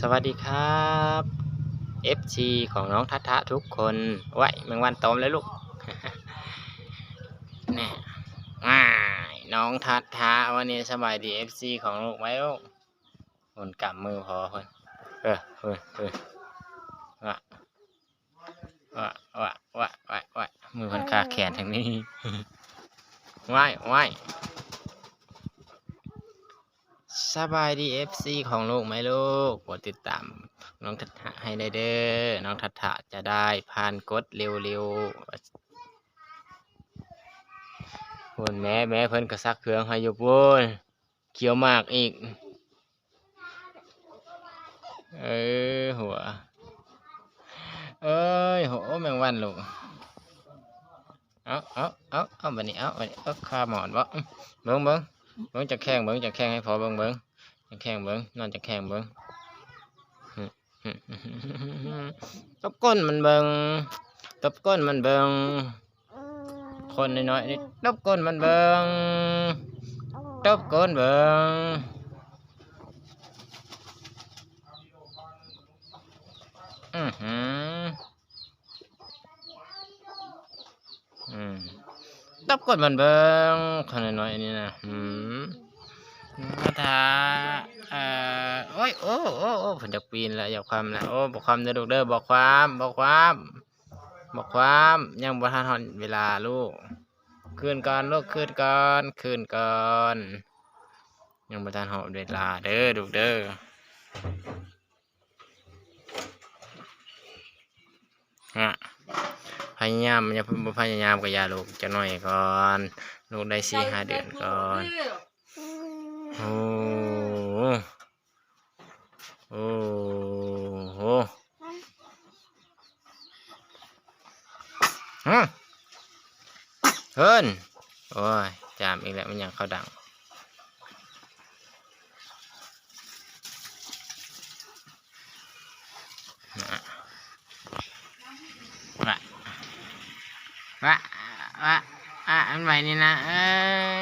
สวัสดีครับ FC ของน้องทัทะทุกคนไว้แมงวันตอมแล้วลูกแน่ว้ายน้องทัทะวันนี้สบายดี FC ของลูกไหมลูกคนกำมือพอคนเออเออเออวะวะวะวะวะวะมือคนขาแขนทางนี้ว้ายว้าย สบายดี FC ของลูกไหมลูกกดติดตาม น้องทัทะให้ได้เด้อ น้องทัทะจะได้ผ่านกดเร็วๆพุ่นแม่แม่เพิ่นก็ซักเครื่องให้ยู่พุ่นเขียวมากอีก เออหัว เอ้ยโหแมงวันลูก เอาเอาเอาเอาบัดนี้เอาบัดนี้เอาข้าหมอนบ่อื้อเบิ่งเบิ่ง เบิ่งจะแข้งเบิ่งจะแข้งให้พอเบิ่งเบิ่งจะแข้งเบิ่งนอนจะแข้งเบิ่งตบก้นมันเบิงตบก้นมันเบิงคนน้อยๆนี่ตบก้นมันเบิงตบก้นเบิงอือหืออืม ตบก้นมันเบิงคนน้อยนี่นะอืมมาทาเอ่อโอ้ยโอ้โอ้โอ้ผมจะปีนล้วอยากความล้วโอ้บอกความเด้อลูกเด้อบอกความบอกความบอกความยังบ่ทันฮอดเวลาลูกคืนก่อนลูกคืนก่อนคืนก่อนยังบ่ทันฮอดเวลาเด้อลูกเด้อฮะพยายามอย่าบ่พยายามก็อย่าลูกจะหน่อยก่อน ลูกได้สี่ห้าเดือนก่อนโอ้โหโอ้โหฮะเฮินโอ้ยจามอีกแล้วมันยังเข้าดัง นะวะวะวะันไปนี่นะเอ้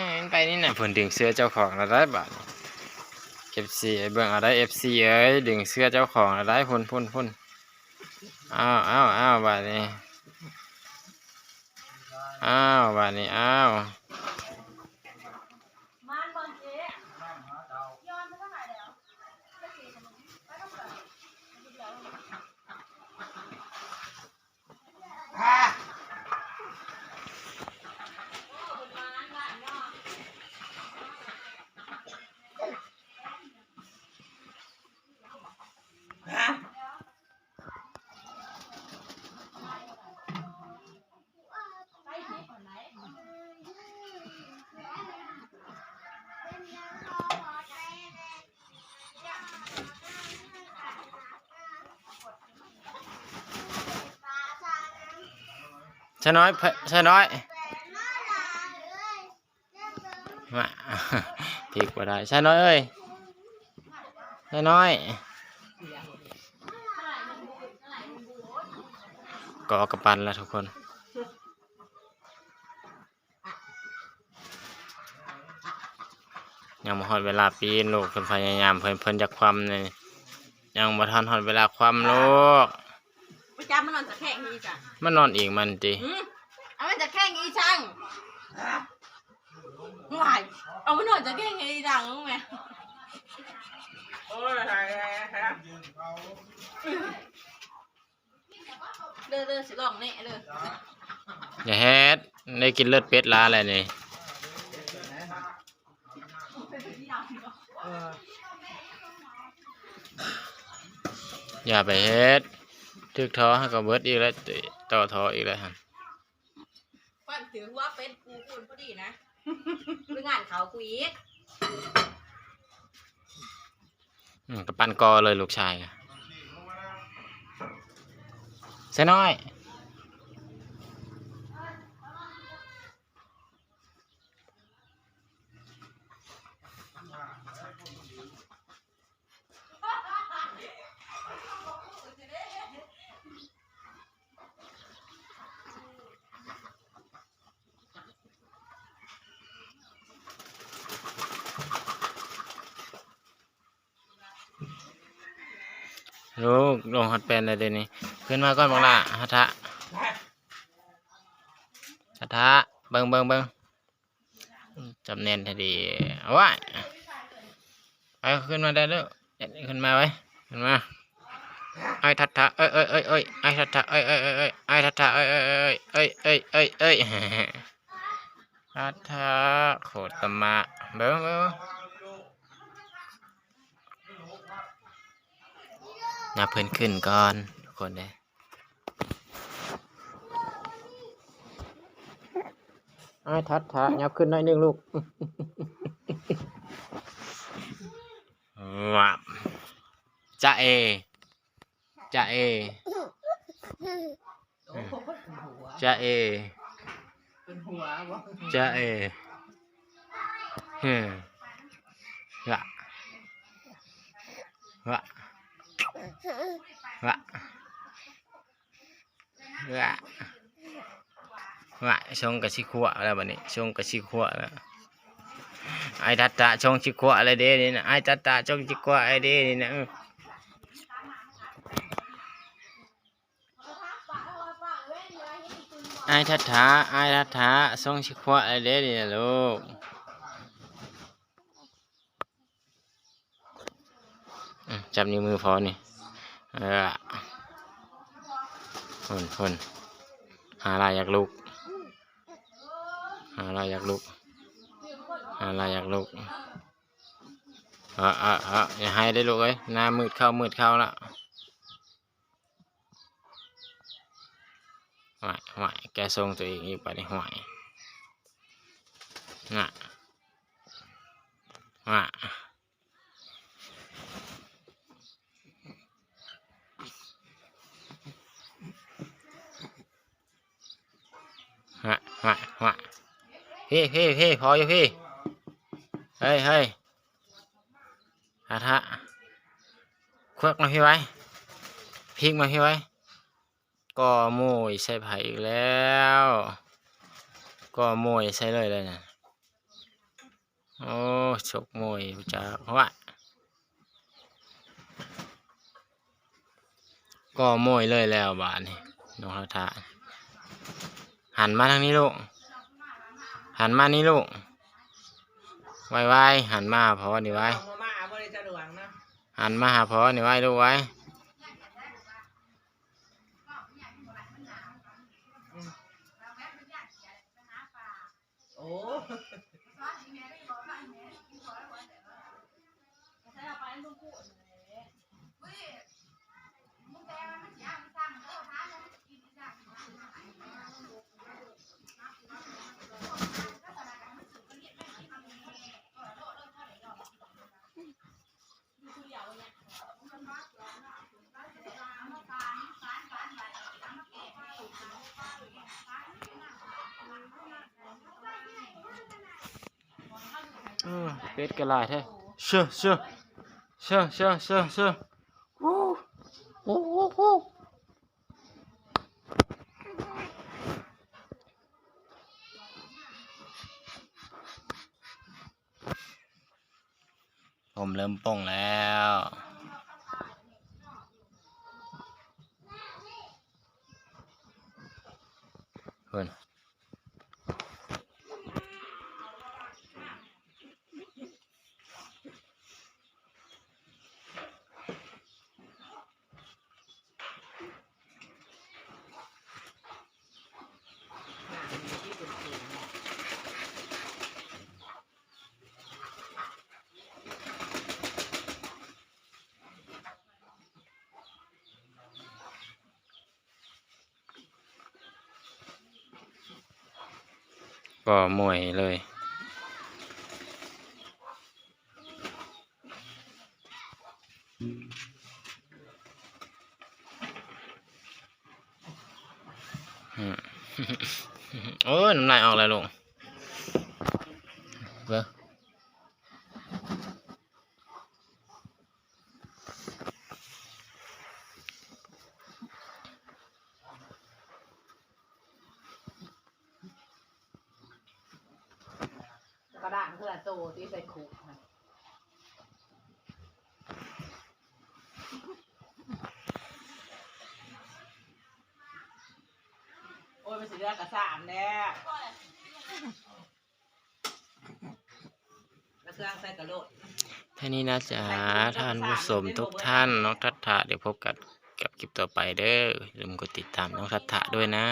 ยอันไปนี่นะผลดึงเสื้อเจ้าของเราได้บัดเอฟซีเบิ่งอะไรเอฟซีเอ้ยดึงเสื้อเจ้าของเราได้พุ่นพุ่นพุ่นอ้าวอ้าวอ้าวบนี้อ้าวบัดนี้อ้าว มันบอลเจ๊ย้อนไปเท่าไหร่แล้วไปเท่าไหร่ ชะน้อยชะน้อยมาพลิกบ่ได้ชะน้อยเอ้ยชะน้อยก็กระปันแล้วทุกคนยังมาฮอดเวลาปีนลูกเพิ่นพยายามเพิ่นเพิ่นจะความนี่ยังบ่ทันฮอดเวลาความลูก จำมันนอนจะแข่งอีจังมันนอนอีกมันติอืมเอามันจะแข่งอีจังหวายเอามันนอนจะแข่งอีจังรู้ไหมเด้อเด้อสิลองแน่เด้ออย่าเฮ็ดได้กินเลือดเป็ดลาอะไรนี่อย่าไปเฮ็ด ทึกท้อให้กับเบิดอีกแล้วติต่อท้ออีกแล้วฮะฟันถือว่าเป็นกูคุณพอดีนะเรื่องงานเขากูอีกอืมกับปันกอเลยลูกชายอะเสยน้อย ลูกลงฮอตแปลนเลยเดี๋ยวนี้ขึ้นมาก่อนบังละฮัทะฮัทะเบิ่งเบิ่งเบิ่งจำเนียนทีดีเอาไว้ไปขึ้นมาได้แล้วขึ้นมาไว้ขึ้นมาไอ้ทัตทะเอ้ยเอ้ยเอ้ยเอ้ยไอ้ทัตทะเอ้ยเอ้ยเอ้ยเอ้ยไอ้ทัตทะเอ้ยเอ้ยเอ้ยเอ้ยเอ้ยเอ้ยเอ้ยทัตทะโคตรมะเบิ่งเบิ่ง นับเพื่อนขึ้นก่อนทุกคนเลยไอ้ทัดทะยับขึ้นหน่อยหนึงลูกวับจะเอจะเอโอ้โหเป็นหัวจะเอเป็นหัววะจะเอฮึวะวะ วะวะวะชงกับชิขวะแล้วบัดนี้ชงกับชิขวแล้วไอ้ทัตตะชงชิขวะอะไรเด้นี่นะไอ้ทัตตะชงชิขวะไอ้เด้นี่นะไอ้ทัตตะไอ้ทัตตะชงชิขวะอะไรเด้นี่นะลูกจับนิ้วมือพอนี่ เออคนคนหาอะไรอยากลูกหาอะไรอยากลูกหาอะไรอยากลูกเออเออเอออย่าให้ได้ลูกเอ้ยหน้ามืดเข้ามืดเข้าละหวายหวายแกทรงตัวเองอีกไปดิหวายน่ะว่ะ ฮะฮะพี่พี่พี่พออยู่พี่ เฮ้ยเฮ้ยอาทะควักมาพี่ไว้พลิกมาพี่ไว้ ก็โมยใส่ไผ่อีกแล้ว ก็โมยใส่เลยเลยนะโอ้ฉกโมยจากวะก็โมยเลยแล้วบาทนี่น้องอาทะ หันมาทางนี้ลูก หันมานี่ลูกไว้ไว้หันมาหาพอนี่ไว้เอามามาบริจาคหลวงนะหันมาหาพอนี่ไว้ลูกไว้โอ้ เออเป็ดกระลายแท้เชื่อเชื่อเชื่อเชื่อเชื่อเชื่อโอ้โหโอ้โหผมเริ่มป่งแล้วเพื่อน ก็มวยเลยอืมโอ้ยน้ำลายออกแล้วลูกเบ้อ ด่างเพื่อโตที่ใส่คุกค่ะโอ้ยมันสิเรือกกระสามแน่แค่ท่านี้นะจ๊ะท่านผู้ชมทุกท่านน้องทัตถะเดี๋ยวพบกันกับคลิปต่อไปเด้อลืมกดติดตามน้องทัตถะด้วยนะ